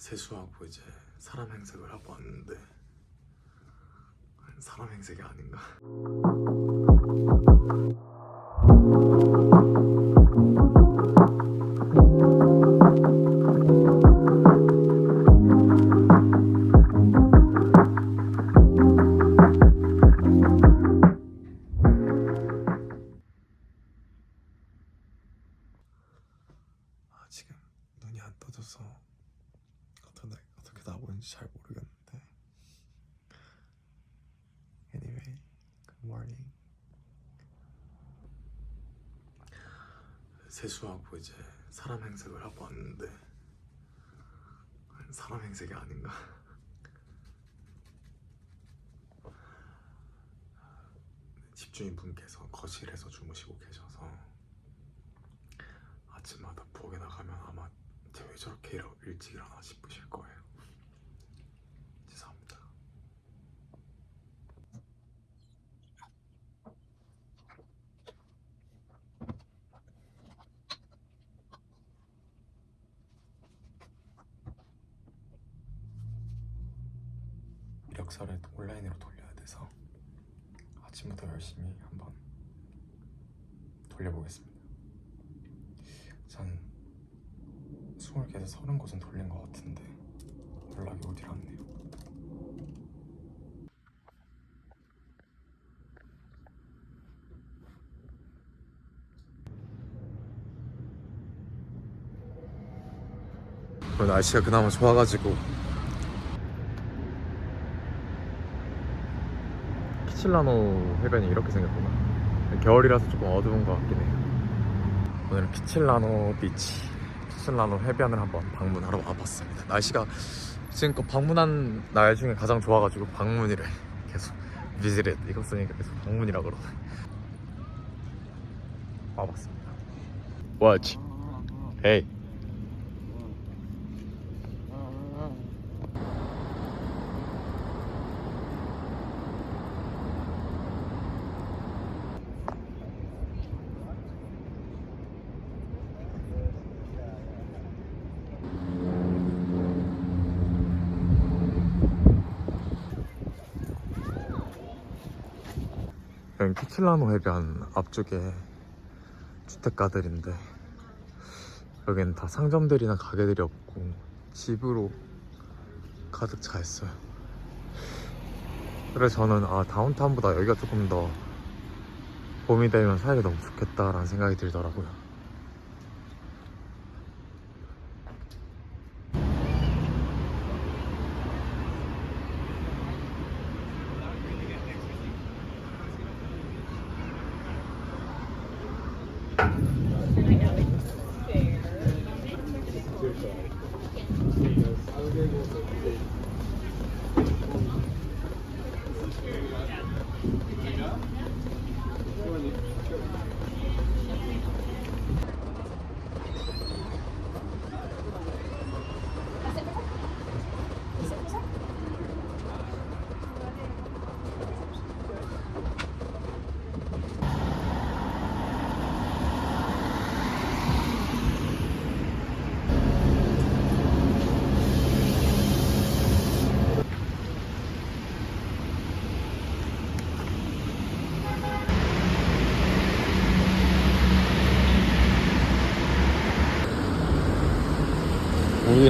세수하고 이제 사람 행색을 하고 왔는데 사람 행색이 아닌가? 세수하고 이제 사람 행색을 하고 왔는데 사람 행색이 아닌가? 집주인 분께서 거실에서 주무시고 계셔서 아침마다 부엌에 나가면 아마 쟤왜 저렇게 일찍 일어나 싶으실 거예요. 죄송합니다. 이력서를 온라인으로 돌려야 돼서 아침부터 열심히 한번 돌려보겠습니다. 전 20개에서 30곳은 돌린 것 같은데 연락이 오질 않네요. 날씨가 그나마 좋아가지고 키칠라노 해변이 이렇게 생겼구나. 겨울이라서 조금 어두운 것 같긴 해요. 오늘은 키칠라노 비치 키칠라노 해변을 한번 방문하러 와봤습니다. 날씨가 지금껏 방문한 날 중에 가장 좋아가지고 방문이래 계속 비즈릿 이거 쓰니까 계속 방문이라 그러네. 와봤습니다. Watch. Hey 여기 키칠라노 해변 앞쪽에 주택가들인데 여기는 다 상점들이나 가게들이 없고 집으로 가득 차 있어요. 그래서 저는 아 다운타운보다 여기가 조금 더 봄이 되면 살기 너무 좋겠다라는 생각이 들더라고요.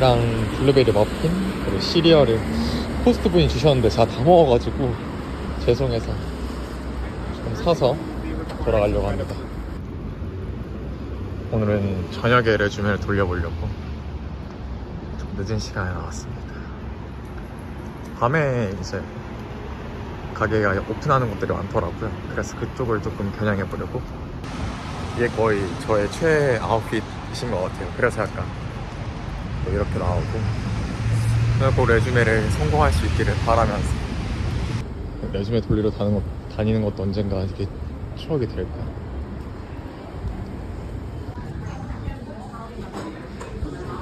우유랑 블루베리 머핀 그리고 시리얼을 호스트 분이 주셨는데 제가 다 먹어가지고 죄송해서 좀 사서 돌아가려고 합니다. 오늘은 저녁에 레주메를 돌려보려고 좀 늦은 시간에 나왔습니다. 밤에 이제 가게가 오픈하는 곳들이 많더라고요. 그래서 그쪽을 조금 겨냥해 보려고. 이게 거의 저의 최애 아웃핏이신 것 같아요. 그래서 약간 뭐 이렇게 나오고 그 레주메를 성공할 수 있기를 바라면서 레주메 돌리러 다니는, 것, 다니는 것도 언젠가 이게 추억이 될 거야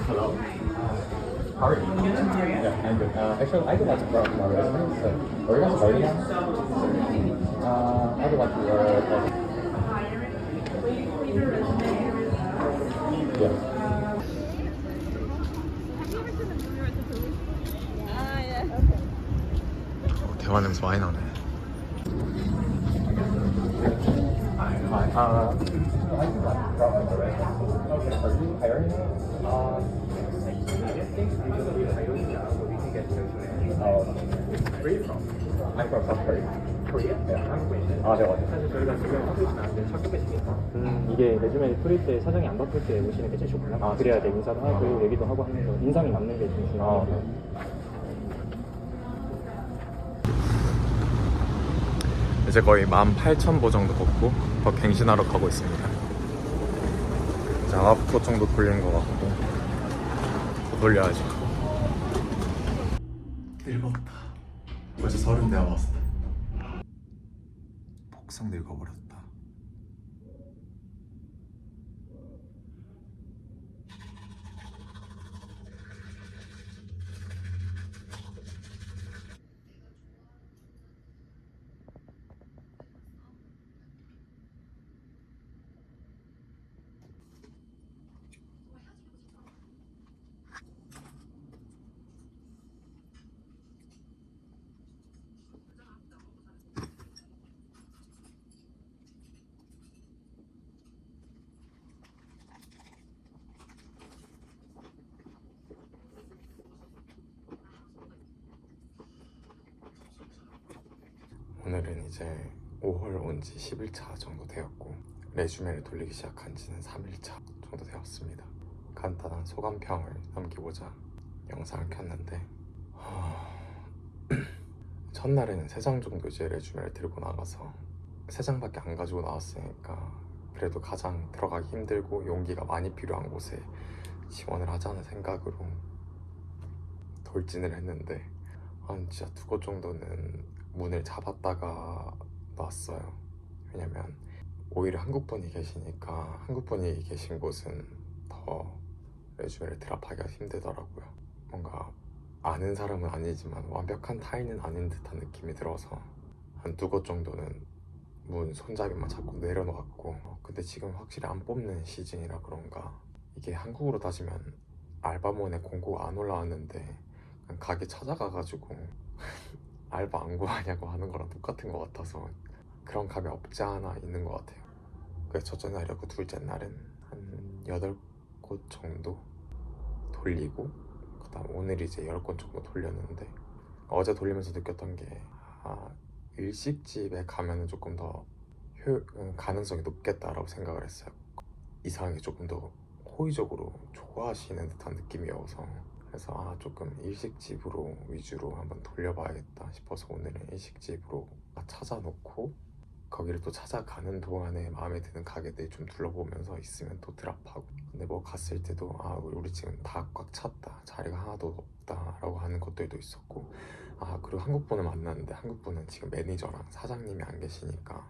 Hello. How are you? Yeah, I'm good. Uh, actually, I would like to borrow my resume. So, are you guys starting now? Uh, I would like to wear. Uh, yeah. Ah, yeah. 어, 대화 냄새 많이 나네. 아, 네, 맞아요. 사실 저희가 지금 하고 있는 안데 첫 교배식이니까 이게 레주메 뿌릴 때 사장이 안 바쁠 때 오시는 게 제일 좋고요 아, 그래야 돼? 인사도 하고 얘기도 하고 하면서 인상이 남는 게좀 아, 중요해요 이제 거의 18,000보 정도 걷고 더 갱신하러 가고 있습니다. 이제 9보 정도 돌린 것 같고 더 돌려야지. 늙었다. 벌써 서른 되어봤어. 폭삭 늙어버렸다. 오늘은 이제 5월 온 지 10일차 정도 되었고 레주메를 돌리기 시작한 지는 3일차 정도 되었습니다. 간단한 소감평을 남기고자 영상을 켰는데 하... 첫날에는 3장 정도 이제 레주메를 들고 나가서 3장밖에 안 가지고 나왔으니까 그래도 가장 들어가기 힘들고 용기가 많이 필요한 곳에 지원을 하자는 생각으로 돌진을 했는데 한 진짜 두 곳 정도는 문을 잡았다가 놨어요. 왜냐면 오히려 한국 분이 계시니까 한국 분이 계신 곳은 더 레주메를 드랍하기가 힘들더라고요. 뭔가 아는 사람은 아니지만 완벽한 타인은 아닌 듯한 느낌이 들어서 한 두 곳 정도는 문 손잡이만 잡고 내려놓았고 근데 지금 확실히 안 뽑는 시즌이라 그런가 이게 한국으로 따지면 알바몬에 공고 안 올라왔는데 가게 찾아가가지고 알바 안 구하냐고 하는 거랑 똑같은 것 같아서 그런 감이 없지 않아 있는 것 같아요. 그래서 첫째 날이었고 둘째 날은 한 여덟 곳 정도 돌리고 그다음 오늘 이제 열곳 정도 돌렸는데 어제 돌리면서 느꼈던 게 아, 일식집에 가면은 조금 더 효, 음, 가능성이 높겠다라고 생각을 했어요. 이상하게 조금 더 호의적으로 좋아하시는 듯한 느낌이어서 그래서 아 조금 일식집으로 위주로 한번 돌려봐야겠다 싶어서 오늘은 일식집으로 찾아놓고 거기를 또 찾아가는 동안에 마음에 드는 가게들 좀 둘러보면서 있으면 또 드랍하고. 근데 뭐 갔을 때도 아 우리 지금 다 꽉 찼다 자리가 하나도 없다 라고 하는 것들도 있었고. 아 그리고 한국분을 만났는데 한국분은 지금 매니저랑 사장님이 안 계시니까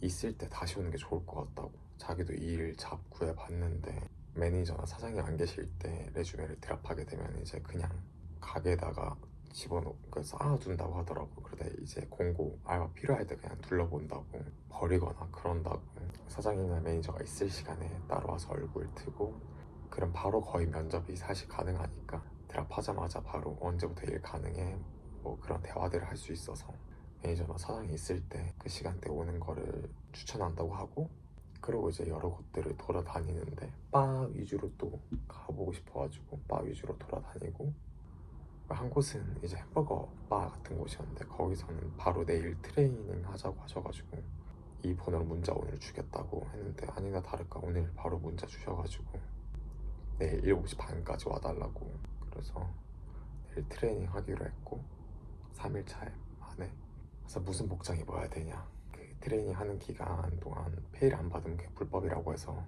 있을 때 다시 오는 게 좋을 것 같다고. 자기도 일 잡 구해 봤는데 매니저나 사장님 안 계실 때 레주메를 드랍하게 되면 이제 그냥 가게에다가 집어넣고 쌓아둔다고 하더라고 그러다 이제 공고 알바 필요할 때 그냥 둘러본다고 버리거나 그런다고. 사장님이나 매니저가 있을 시간에 따로 와서 얼굴 트고 그럼 바로 거의 면접이 사실 가능하니까 드랍하자마자 바로 언제부터 일 가능해? 뭐 그런 대화들을 할 수 있어서 매니저나 사장이 있을 때 그 시간대 오는 거를 추천한다고 하고 그리고 이제 여러 곳들을 돌아다니는데 바 위주로 또 가보고 싶어가지고 바 위주로 돌아다니고 한 곳은 이제 햄버거 바 같은 곳이었는데 거기서는 바로 내일 트레이닝 하자고 하셔가지고 이 번호로 문자 오늘 주겠다고 했는데 아니나 다를까 오늘 바로 문자 주셔가지고 내일 7시 반까지 와달라고 그래서 내일 트레이닝 하기로 했고 3일차에 안에. 그래서 무슨 복장 입어야 되냐? 그 트레이닝 하는 기간 동안 페이를 안 받으면 그게 불법이라고 해서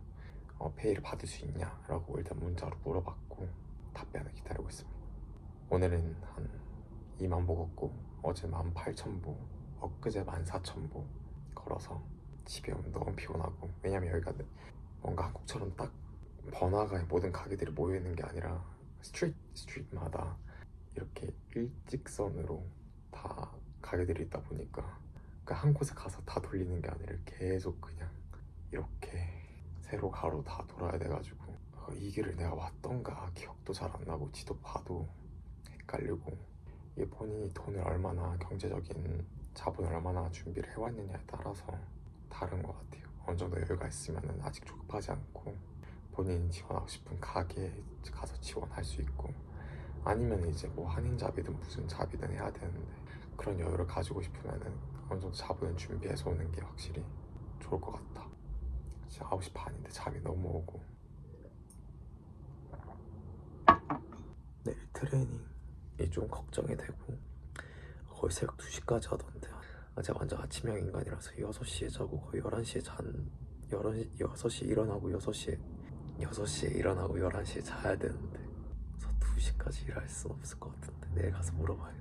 어, 페이를 받을 수 있냐라고 일단 문자로 물어봤고 답변을 기다리고 있습니다. 오늘은 한 2만 보 걷고 어제 18,000보 엊그제 14,000보 걸어서 집에 오면 너무 피곤하고 왜냐면 여기가 뭔가 한국처럼 딱 번화가에 모든 가게들이 모여 있는 게 아니라 스트리트 스트리트마다 이렇게 일직선으로 다 가게들이 있다 보니까 그한 곳에 가서 다 돌리는 게 아니라 계속 그냥 이렇게 세로 가로 다 돌아야 돼가지고 어, 이 길을 내가 왔던가 기억도 잘 안 나고 지도 봐도 헷갈리고 이게 본인이 돈을 얼마나 경제적인 자본을 얼마나 준비를 해왔느냐에 따라서 다른 것 같아요. 어느 정도 여유가 있으면 아직 조급하지 않고 본인이 지원하고 싶은 가게에 가서 지원할 수 있고 아니면 이제 뭐 한인잡이든 무슨 잡이든 해야 되는데 그런 여유를 가지고 싶으면은 어느 정도 자본을 준비해서 오는 게 확실히 좋을 것 같다. 지금 9시 반인데 잠이 너무 오고 내일 트레이닝이 좀 걱정이 되고 거의 새벽 2시까지 하던데 아, 제가 완전 아침형 인간이라서 6시에 자고 거의 11시에 잔 11시, 6시에 일어나고 6시에 6시에 일어나고 11시에 자야 되는데 그래서 2시까지 일할 순 없을 것 같은데 내일 가서 물어봐야겠다